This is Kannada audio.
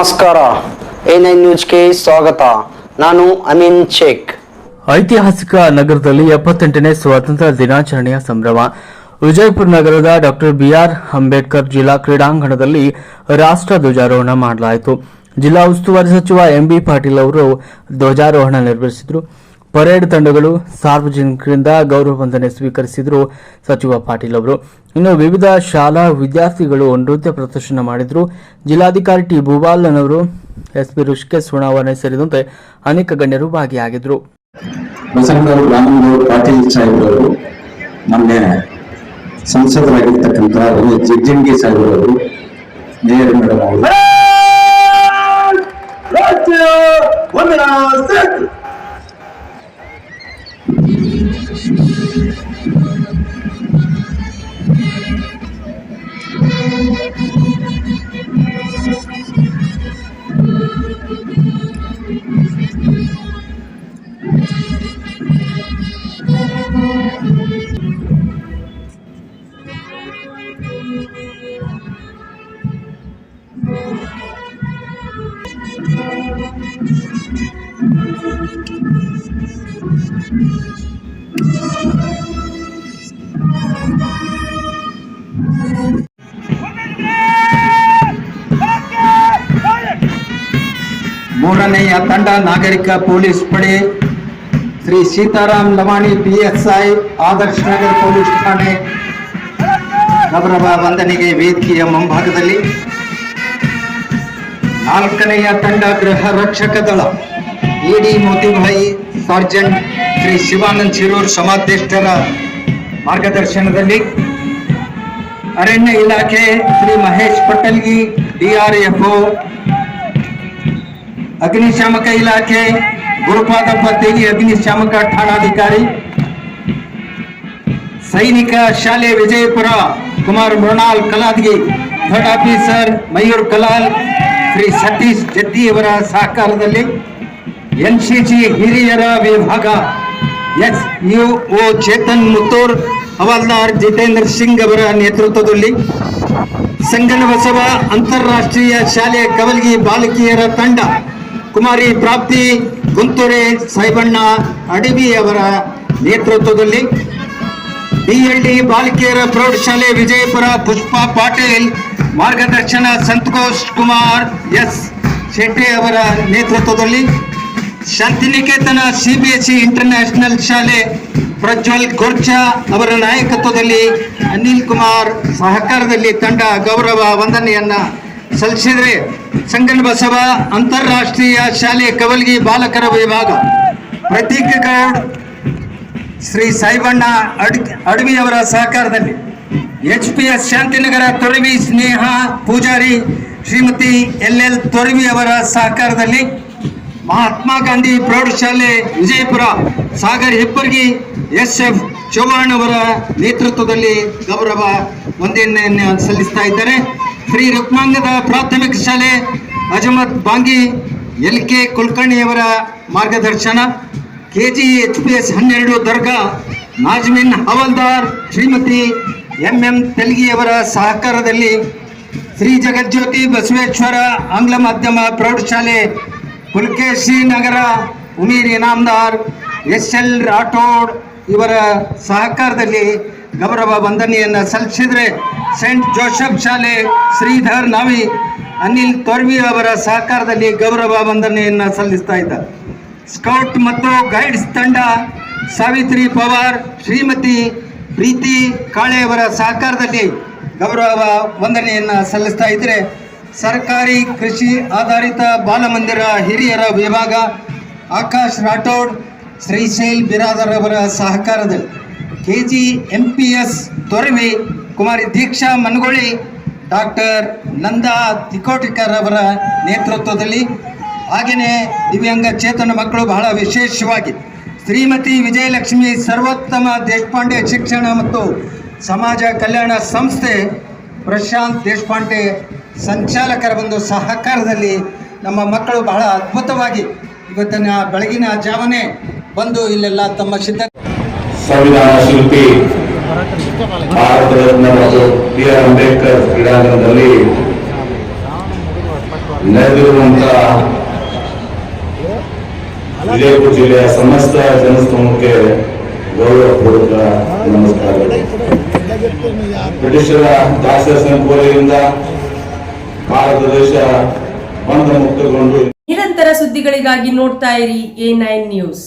ನಮಸ್ಕಾರ. ಎ ನೈನ್ ನ್ಯೂಸ್ಗೆ ಸ್ವಾಗತ. ನಾನು ಅಮೀನ್ ಶೇಖ್. ಐತಿಹಾಸಿಕ ನಗರದಲ್ಲಿ ಎಪ್ಪತ್ತೆಂಟನೇ ಸ್ವಾತಂತ್ರ್ಯ ದಿನಾಚರಣೆಯ ಸಂಭ್ರಮ. ವಿಜಯಪುರ ನಗರದ ಡಾಕ್ಟರ್ ಬಿಆರ್ ಅಂಬೇಡ್ಕರ್ ಜಿಲ್ಲಾ ಕ್ರೀಡಾಂಗಣದಲ್ಲಿ ರಾಷ್ಟ್ರ ಧ್ವಜಾರೋಹಣ ಮಾಡಲಾಯಿತು. ಜಿಲ್ಲಾ ಉಸ್ತುವಾರಿ ಸಚಿವ ಎಂಬಿ ಪಾಟೀಲ್ ಅವರು ಧ್ವಜಾರೋಹಣ ನೆರವೇರಿಸಿದರು. ಪರೇಡ್ ತಂಡಗಳು ಸಾರ್ವಜನಿಕರಿಂದ ಗೌರವ ವಂದನೆ ಸ್ವೀಕರಿಸಿದರು ಸಚಿವ ಪಾಟೀಲ್ ಅವರು. ಇನ್ನು ವಿವಿಧ ಶಾಲಾ ವಿದ್ಯಾರ್ಥಿಗಳು ನೃತ್ಯ ಪ್ರದರ್ಶನ ಮಾಡಿದರು. ಜಿಲ್ಲಾಧಿಕಾರಿ ಟಿ ಭೂಪಾಲನವರು, ಎಸ್ಪಿ ಋಷಿಕೇಶ್ ಸುಣಾವಣೆ ಸೇರಿದಂತೆ ಅನೇಕ ಗಣ್ಯರು ಭಾಗಿಯಾಗಿದ್ದರು ಸಂಸದರಾಗಿರ್ತಕ್ಕಂಥ ಸಾಹೇಬರವರು ಸಾಹೇಬ್ರವರು, ಮೇಯರ್ ಮೇಡಮ್ ಅವರು. ಮೂರನೆಯ ತಂಡ ನಾಗರಿಕ ಪೊಲೀಸ್ ಪಡೆ Shri Sitaram Lavani P S I Adarsh Nagar police ಠಾಣೆ, ಗೌರವ ವಂದನೆಗೆ ವೇದಿಕೆಯ ಮುಂಭಾಗದಲ್ಲಿ ನಾಲ್ಕನೆಯ ತಂಡ ಗೃಹ ರಕ್ಷಕ ದಳ ಇಡಿ ಮೋತಿಭಾಯಿ ಸಾರ್ಜೆಂಟ್ ಶ್ರೀ ಶಿವಾನಂದ್ ಶಿರೂರ್ ಸಮಾಧ್ಯಕ್ಷರ ಮಾರ್ಗದರ್ಶನದಲ್ಲಿ ಅರಣ್ಯ ಇಲಾಖೆ ಶ್ರೀ ಮಹೇಶ್ ಪಟ್ಟಲ್ಗಿ ಡಿಆರ್ಎಫ್ಒ ಅಗ್ನಿಶಾಮಕ ಇಲಾಖೆ ಗುರುಪಾದಪ್ಪ ತೇಗಿ ಅಗ್ನಿಶಾಮಕ ಠಾಣಾಧಿಕಾರಿ. ಸೈನಿಕ ಶಾಲೆ ವಿಜಯಪುರ, ಕುಮಾರ್ ಮೃಣಾಲ್ ಕಲಾದ್ಗಿ ದೊಡ್ಡ ಆಫೀಸರ್ ಮಯೂರ್ ಕಲಾಲ್, ಶ್ರೀ ಸತೀಶ್ ಜದ್ದಿಯವರ ಸಹಕಾರದಲ್ಲಿ ಎನ್ ಸಿ ಸಿ ಹಿರಿಯರ ವಿಭಾಗ S U O Chetan Muttur, ಹವಾಲ್ದಾರ್ ಜಿತೇಂದ್ರ ಸಿಂಗ್ ಅವರ ನೇತೃತ್ವದಲ್ಲಿ ಸಂಗನ ಬಸವ ಅಂತಾರಾಷ್ಟ್ರೀಯ ಶಾಲೆ ಕವಲ್ಗಿ ಬಾಲಕಿಯರ ತಂಡ, ಕುಮಾರಿ ಪ್ರಾಪ್ತಿ ಗುಂತೂರೆ ಸೈಬಣ್ಣ ಅಡವಿ ಅವರ ನೇತೃತ್ವದಲ್ಲಿ ಬಿಎಲ್ಡಿ ಬಾಲಕಿಯರ ಪ್ರೌಢಶಾಲೆ ವಿಜಯಪುರ ಪುಷ್ಪಾ ಪಾಟೀಲ್, ಮಾರ್ಗದರ್ಶನ ಸಂತೋಷ್ ಕುಮಾರ್, ಎಸ್. ಶೆಟ್ಟಿ ಅವರ ನೇತೃತ್ವದಲ್ಲಿ ಶಾಂತಿನಿಕೇತನ ಸಿಬಿಎಸ್ಇ ಇಂಟರ್ನ್ಯಾಷನಲ್ ಶಾಲೆ ಪ್ರಜ್ವಲ್ ಗೋರ್ಚಾ ಅವರ ನಾಯಕತ್ವದಲ್ಲಿ ಅನಿಲ್ ಕುಮಾರ್ ಸಹಕಾರದಲ್ಲಿ ತಂಡ ಗೌರವ ವಂದನೆಯನ್ನ ಸಲ್ಲಿಸಿದರೆ. ಸಂಗನ ಬಸವ ಅಂತಾರಾಷ್ಟ್ರೀಯ ಶಾಲೆ ಕವಲ್ಗಿ ಬಾಲಕರ ವಿಭಾಗ. ಪ್ರತೀಕ ಗೌಡ್ ಶ್ರೀ ಸಾಯಿಬಣ್ಣ ಅಡ್, ಅಡವಿಯವರ ಸಹಕಾರದಲ್ಲಿ. H P S Shantinagar Toravi Sneha Pujari Shrimati L L Toravi ಅವರ ಸಹಕಾರದಲ್ಲಿ ಮಹಾತ್ಮ ಗಾಂಧಿ ಪ್ರೌಢಶಾಲೆ ವಿಜಯಪುರ ಸಾಗರ್ ಹಿಪ್ಪರ್ಗಿ ಎಸ್ ಎಫ್ ಚೌಹಾಣ್ ಅವರ ನೇತೃತ್ವದಲ್ಲಿ ಗೌರವ ವಂದನೆಯನ್ನು ಸಲ್ಲಿಸ್ತಾ ಇದ್ದಾರೆ. ಶ್ರೀ ರುಕ್ಮಾಂಗದ ಪ್ರಾಥಮಿಕ ಶಾಲೆ ಅಜಮತ್ ಬಾಂಗಿ ಎಲ್ ಕೆ ಕುಲಕರ್ಣಿಯವರ ಮಾರ್ಗದರ್ಶನ K G H P S ಹನ್ನೆರಡು ದರ್ಗಾ, ನಾಜ್ಮಿನ್ ಹವಲ್ದಾರ್ ಶ್ರೀಮತಿ ಎಂ ಎಂ ತೆಲ್ಗಿಯವರ ಸಹಕಾರದಲ್ಲಿ ಶ್ರೀ ಜಗಜ್ಯೋತಿ ಬಸವೇಶ್ವರ ಆಂಗ್ಲ ಮಾಧ್ಯಮ ಪ್ರೌಢಶಾಲೆ, ಕುಲ್ಕೇಶಿ ನಗರ, ಉಮೀರ್ ಇನಾಮ್ದಾರ್ ಎಸ್ ಎಲ್ ರಾಠೋಡ್ ಇವರ ಸಹಕಾರದಲ್ಲಿ ಗೌರವ ವಂದನೆಯನ್ನು ಸಲ್ಲಿಸಿದರೆ ಸೆಂಟ್ ಜೋಸೆಫ್ ಶಾಲೆ ಶ್ರೀಧರ್ ನಾವಿ ಅನಿಲ್ ತೊರ್ವಿ ಅವರ ಸಹಕಾರದಲ್ಲಿ ಗೌರವ ವಂದನೆಯನ್ನು ಸಲ್ಲಿಸ್ತಾ ಇದ್ದಾರೆ. ಸ್ಕೌಟ್ ಮತ್ತು ಗೈಡ್ಸ್ ತಂಡ ಸಾವಿತ್ರಿ ಪವಾರ್, ಶ್ರೀಮತಿ ಪ್ರೀತಿ ಕಾಳೆಯವರ ಸಹಕಾರದಲ್ಲಿ ಗೌರವ ವಂದನೆಯನ್ನು ಸಲ್ಲಿಸ್ತಾ ಇದ್ದರೆ ಸರ್ಕಾರಿ ಕೃಷಿ ಆಧಾರಿತ ಬಾಲಮಂದಿರ ಹಿರಿಯರ ವಿಭಾಗ ಆಕಾಶ್ ರಾಠೋಡ್ ಶ್ರೀಶೈಲ್ ಬಿರಾದರ್ ಅವರ ಸಹಕಾರದಲ್ಲಿ K G M P S Toravi Kumari Deeksha Managoli doctor Nanda Tikotikar ಅವರ ನೇತೃತ್ವದಲ್ಲಿ ಹಾಗೆಯೇ ದಿವ್ಯಾಂಗ ಚೇತನ ಮಕ್ಕಳು ಬಹಳ ವಿಶೇಷವಾಗಿ ಶ್ರೀಮತಿ ವಿಜಯಲಕ್ಷ್ಮಿ ಸರ್ವೋತ್ತಮ ದೇಶಪಾಂಡೆ ಶಿಕ್ಷಣ ಮತ್ತು ಸಮಾಜ ಕಲ್ಯಾಣ ಸಂಸ್ಥೆ ಪ್ರಶಾಂತ್ ದೇಶಪಾಂಡೆ ಸಂಚಾಲಕರ ಒಂದು ಸಹಕಾರದಲ್ಲಿ ನಮ್ಮ ಮಕ್ಕಳು ಬಹಳ ಅದ್ಭುತವಾಗಿ ಇವತ್ತಿನ ಬೆಳಗಿನ ಜಾವನೆ ಬಂದು ಇಲ್ಲೆಲ್ಲ ತಮ್ಮ ಸಿದ್ಧ ಸಂವಿಧಾನ ಶಿಲ್ಪಿ ಭಾರತ ರತ್ನ ಮತ್ತು ಬಿ ಆರ್ ಅಂಬೇಡ್ಕರ್ ಕ್ರೀಡಾಂಗಣದಲ್ಲಿ ನಡೆದಿರುವಂತಹ ವಿಜಯಪುರ ಜಿಲ್ಲೆಯ ಸಮಸ್ತ ಜನಸ್ತಮಕ್ಕೆ ಗೌರವಪೂರ್ವಕ ನಮಸ್ಕಾರಗಳು. ಬ್ರಿಟಿಷರ ದಾಸ್ಯ ಸಂಕೋಲೆಯಿಂದ ಭಾರತ ದೇಶ ಬಂಧ ಮುಕ್ತಗೊಂಡು ನಿರಂತರ ಸುದ್ದಿಗಳಿಗಾಗಿ ನೋಡ್ತಾ ಇರಿ ಎ ನೈನ್ ನ್ಯೂಸ್.